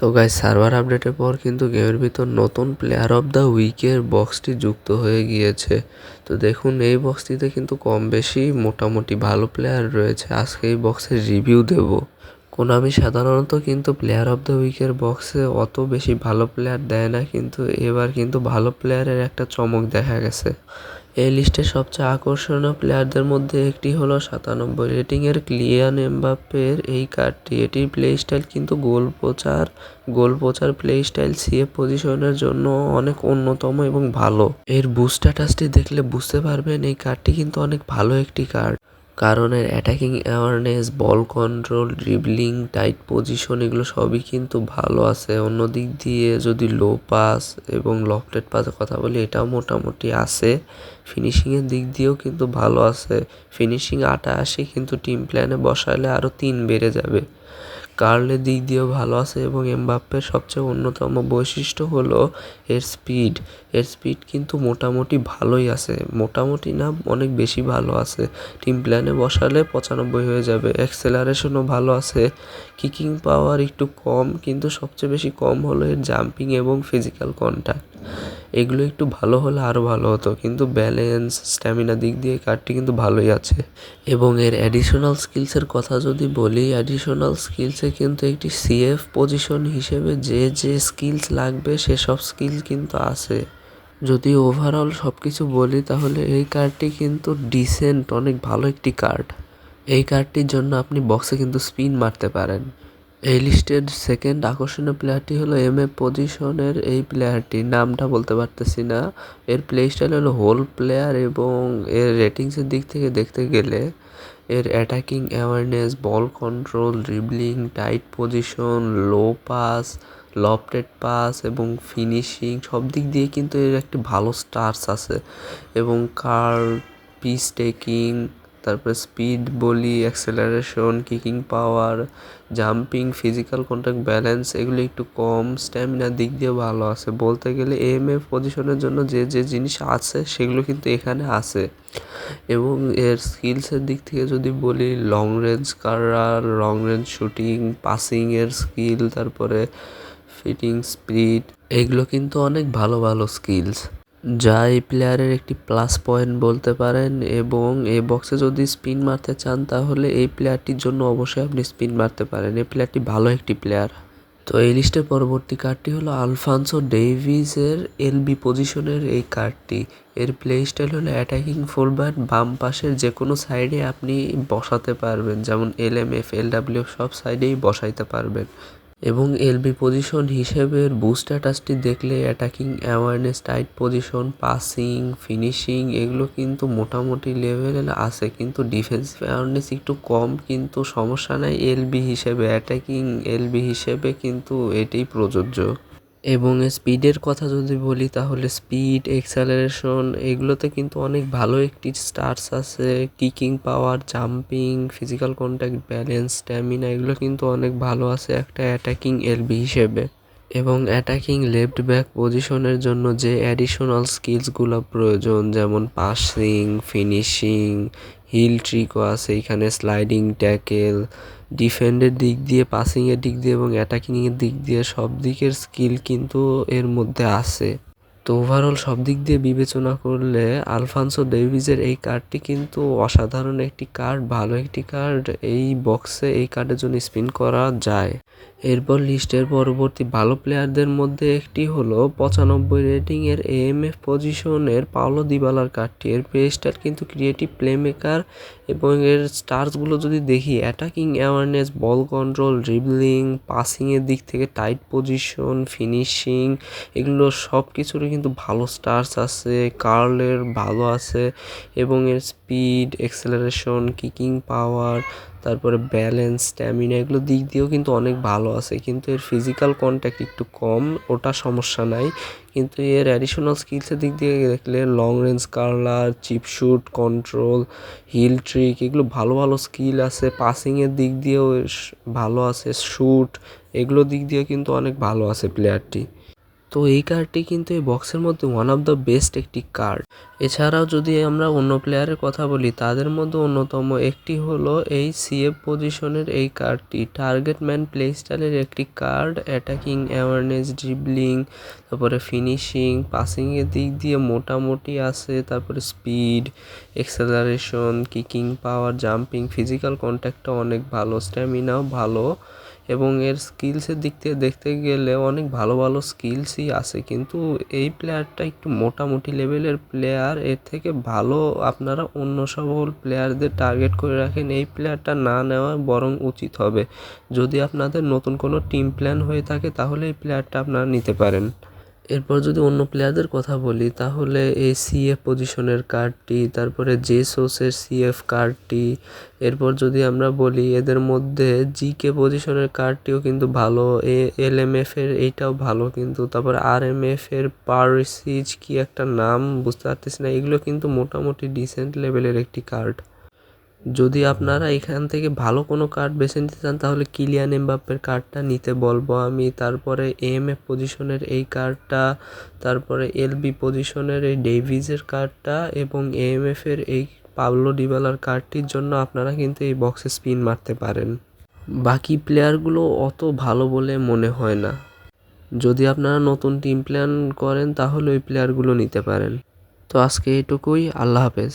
তো guys server আপডেটের পর কিন্তু গেমের ভিতর নতুন প্লেয়ার অফ দ্য উইকের বক্সটি যুক্ত হয়ে গিয়েছে। তো দেখুন, এই বক্সটিতে কিন্তু কম বেশি মোটামুটি ভালো প্লেয়ার রয়েছে। আজকে এই বক্সের রিভিউ দেব। কোনামি সাধারণত কিন্তু প্লেয়ার অফ দ্য উইকের বক্সে অত বেশি ভালো প্লেয়ার দেয় না, কিন্তু এবার কিন্তু ভালো প্লেয়ারের একটা চমক দেখা গেছে। এই লিস্টে সবচেয়ে আকর্ষণীয় প্লেয়ারদের মধ্যে একটি হলো সাতানব্বই রেটিংয়ের ক্লিয়ান এমবাপ্পের এই কার্ডটি। এটির প্লে স্টাইল কিন্তু গোল প্রচার গোল প্রচার প্লে স্টাইল সিএফ পজিশনের জন্য অনেক অন্যতম এবং ভালো। এর বুস্টার স্ট্যাটাসটি দেখলে বুঝতে পারবেন, এই কার্ডটি কিন্তু অনেক ভালো একটি কার্ড। কারণ এর attacking awareness ball control dribbling tight position এগুলো সবই কিন্তু ভালো আছে। অন্য দিক দিয়ে যদি লো পাস এবং লফটেড পাসের কথা বলি, এটাও মোটামুটি আছে। ফিনিশিংয়ের দিক দিয়েও কিন্তু ভালো আছে। ফিনিশিং আটা আসে কিন্তু টিম প্ল্যানে বসালে আরও তিন বেড়ে যাবে। কার্লের দিক দিয়েও ভালো আছে এবং এমবাপ্পের সবচেয়ে অন্যতম বৈশিষ্ট্য হলো এর স্পিড। এর স্পিড কিন্তু মোটামুটি ভালোই আছে। মোটামুটি না, অনেক বেশি ভালো আছে। টিম প্ল্যানে বসালে পঁচানব্বই হয়ে যাবে। অ্যাক্সেলারেশনও ভালো আছে। কিকিং পাওয়ার একটু কম, কিন্তু সবচেয়ে বেশি কম হলো এর জাম্পিং এবং ফিজিক্যাল কন্ট্যাক্ট এগুলো একটু ভালো হলে আরও ভালো হতো। কিন্তু ব্যালেন্স স্ট্যামিনা দিক দিয়ে কার্ডটি কিন্তু ভালোই আছে। এবং এর অ্যাডিশনাল স্কিলসের কথা যদি বলি অ্যাডিশনাল স্কিলসে কিন্তু একটি সিএফ পজিশন হিসেবে যে যে স্কিলস লাগবে, সেসব স্কিল কিন্তু আছে। যদি ওভারঅল সব কিছু বলি, তাহলে এই কার্ডটি কিন্তু ডিসেন্ট অনেক ভালো একটি কার্ড এই কার্ডটির জন্য আপনি বক্সে কিন্তু স্পিন মারতে পারেন। এই লিস্টের সেকেন্ড আকর্ষণীয় প্লেয়ারটি হলো এম এ পজিশনের এই প্লেয়ারটি নামটা বলতে পারতেছি না। এর প্লে স্টাইল হলো হোল প্লেয়ার এবং এর রেটিংসের দিক থেকে দেখতে গেলে এর attacking awareness ball control dribbling tight position low pass lofted pass এবং ফিনিশিং সব দিক দিয়ে কিন্তু এর একটি ভালো স্টার্স আছে। এবং কার পিস টেকিং তারপরে স্পিড বলি acceleration kicking power jumping physical contact balance এগুলো একটু কম। স্ট্যামিনার দিক দিয়ে ভালো আছে। বলতে গেলে এম এফ পজিশনের জন্য যে যে জিনিস আছে, সেগুলো কিন্তু এখানে আছে। এবং এর স্কিলসের দিক থেকে যদি বলি long range curler long range shooting পাসিংয়ের skill তারপরে ফিটিং স্পিড এগুলো কিন্তু অনেক ভালো ভালো স্কিলস যা এই প্লেয়ারের একটি প্লাস পয়েন্ট বলতে পারেন এবং এই বক্সে যদি স্পিন মারতে চান, তাহলে এই প্লেয়ারটির জন্য অবশ্যই আপনি স্পিন মারতে পারেন। এই প্লেয়ারটি ভালো একটি প্লেয়ার তো এই লিস্টের পরবর্তী কার্ডটি হলো আলফান্সো ডেভিসের এলবি পজিশনের এই কার্ডটি এর প্লে স্টাইল হলো অ্যাটাকিং ফুলব্যাক বাম পাশের যে কোনো সাইডে আপনি বসাতে পারবেন। যেমন L M F L W সব সাইডেই বসাইতে পারবেন। এবং এলবি পজিশন হিসেবে বুস্ট স্ট্যাটাসটি দেখলে attacking awareness tight position passing finishing এগুলো কিন্তু মোটামুটি লেভেলের আছে। কিন্তু ডিফেন্স অ্যাওয়ারনেস একটু কম, কিন্তু সমস্যা নাই এলবি হিসেবে। অ্যাটাকিং এলবি হিসেবে কিন্তু এটাই প্রযোজ্য। এবং স্পিডের কথা যদি বলি, তাহলে স্পিড এক্সালারেশন এগুলোতে কিন্তু অনেক ভালো একটি স্টার্স আছে। Kicking power jumping physical contact balance stamina এগুলো কিন্তু অনেক ভালো আছে একটা অ্যাটাকিং এলবি হিসেবে। এবং অ্যাটাকিং লেফট ব্যাক পজিশনের জন্য যে অ্যাডিশনাল স্কিলসগুলো প্রয়োজন, যেমন পাসিং ফিনিশিং হিল ট্রিকও আছে, এখানে স্লাইডিং ট্যাকেল ডিফেন্ডের দিক দিয়ে পাসিংয়ের দিক দিয়ে এবং অ্যাটাকিংয়ের দিক দিয়ে সব দিকের স্কিল কিন্তু এর মধ্যে আছে। তো ওভারঅল সব দিক দিয়ে বিবেচনা করলে আলফান্সো ডেভিজের এই কার্ডটি কিন্তু অসাধারণ একটি কার্ড ভালো একটি কার্ড এই বক্সে এই কার্ডের জন্য স্পিন করা যায়। এরপর লিস্টের পরবর্তী ভালো প্লেয়ারদের মধ্যে একটি হলো পঁচানব্বই রেটিংয়ের এএমএফ পজিশনের পাওলো দিবালার কার্ডটি এর প্লেস্টার কিন্তু ক্রিয়েটিভ প্লেমেকার এবং এর স্টার্সগুলো যদি দেখি attacking awareness ball control dribbling পাসিংয়ের দিক থেকে টাইট পজিশন ফিনিশিং এগুলো সব কিছুরই কিন্তু ভালো স্টার্স আছে কার্লের ভালো আছে এবং এর স্পিড এক্সেলারেশন কিকিং পাওয়ার তারপরে ব্যালেন্স স্ট্যামিনা এগুলো দিক দিয়েও কিন্তু অনেক ভালো আছে। কিন্তু এর ফিজিক্যাল কন্ট্যাক্ট একটু কম, ওটা সমস্যা নাই। কিন্তু এর অ্যাডিশনাল স্কিলসের দিক দিয়ে দেখলে long range curler chip shot control heel trick এগুলো ভালো ভালো স্কিল আছে। পাসিংয়ের দিক দিয়েও ভালো আছে। শ্যুট এগুলো দিক দিয়ে কিন্তু অনেক ভালো আছে প্লেয়ারটি তো এই কার্ডটি কিন্তু এই বক্সের মধ্যে ওয়ান অফ দ্য বেস্ট একটি কার্ড এছাড়াও যদি আমরা অন্য প্লেয়ারের কথা বলি, তাদের মধ্যে অন্যতম একটি হলো এই সিএফ পজিশনের এই কার্ডটি টার্গেট ম্যান প্লে স্টাইলের একটি কার্ড অ্যাটাকিং অ্যাওয়ারনেস ড্রিবলিং তারপরে ফিনিশিং পাসিংয়ের দিক দিয়ে মোটামুটি আছে, তারপরে speed acceleration kicking power jumping physical কন্ট্যাক্টটা অনেক ভালো স্ট্যামিনাও ভালো। এবং এর স্কিলসের দিক থেকে দেখতে গেলে অনেক ভালো ভালো স্কিলসই আছে। কিন্তু এই প্লেয়ারটা একটু মোটামুটি লেভেলের প্লেয়ার এর থেকে ভালো আপনারা অন্য সকল প্লেয়ারদের টার্গেট করে রাখেন, এই প্লেয়ারটা না নেওয়া বরং উচিত হবে। যদি আপনাদের নতুন কোনো টিম প্ল্যান হয়ে থাকে, তাহলে এই প্লেয়ারটা আপনারা নিতে পারেন। এরপর যদি অন্য প্লেয়ারদের কথা বলি, তাহলে এই সিএফ পজিশনের কার্ডটি তারপরে জে সোসের সিএফ কার্ডটি এরপর যদি আমরা বলি এদের মধ্যে জি কে পজিশনের কার্ডটিও কিন্তু ভালো, এ এল এম এফ এর এইটাও ভালো, কিন্তু তারপর আর এম এফ এর পারসিজ কি একটা নাম, বুঝতে পারতেছি না, এগুলো কিন্তু মোটামুটি ডিসেন্ট লেভেলের একটি কার্ড যদি আপনারা এখান থেকে ভালো কোনো কার্ড বেছে নিতে চান, তাহলে কিলিয়ান এমবাপ্পের কার্ডটা নিতে বলব আমি। তারপরে এম এফ পজিশনের এই কার্ডটা তারপরে এলবি পজিশনের এই ডেভিজের কার্ডটা এবং এম এফ এর এই পাবলো ডিবালার কার্ডটির জন্য আপনারা কিন্তু এই বক্সে স্পিন মারতে পারেন। বাকি প্লেয়ারগুলো অত ভালো বলে মনে হয় না। যদি আপনারা নতুন টিম প্ল্যান করেন, তাহলে ওই প্লেয়ারগুলো নিতে পারেন। তো আজকে এটুকুই, আল্লাহ হাফেজ।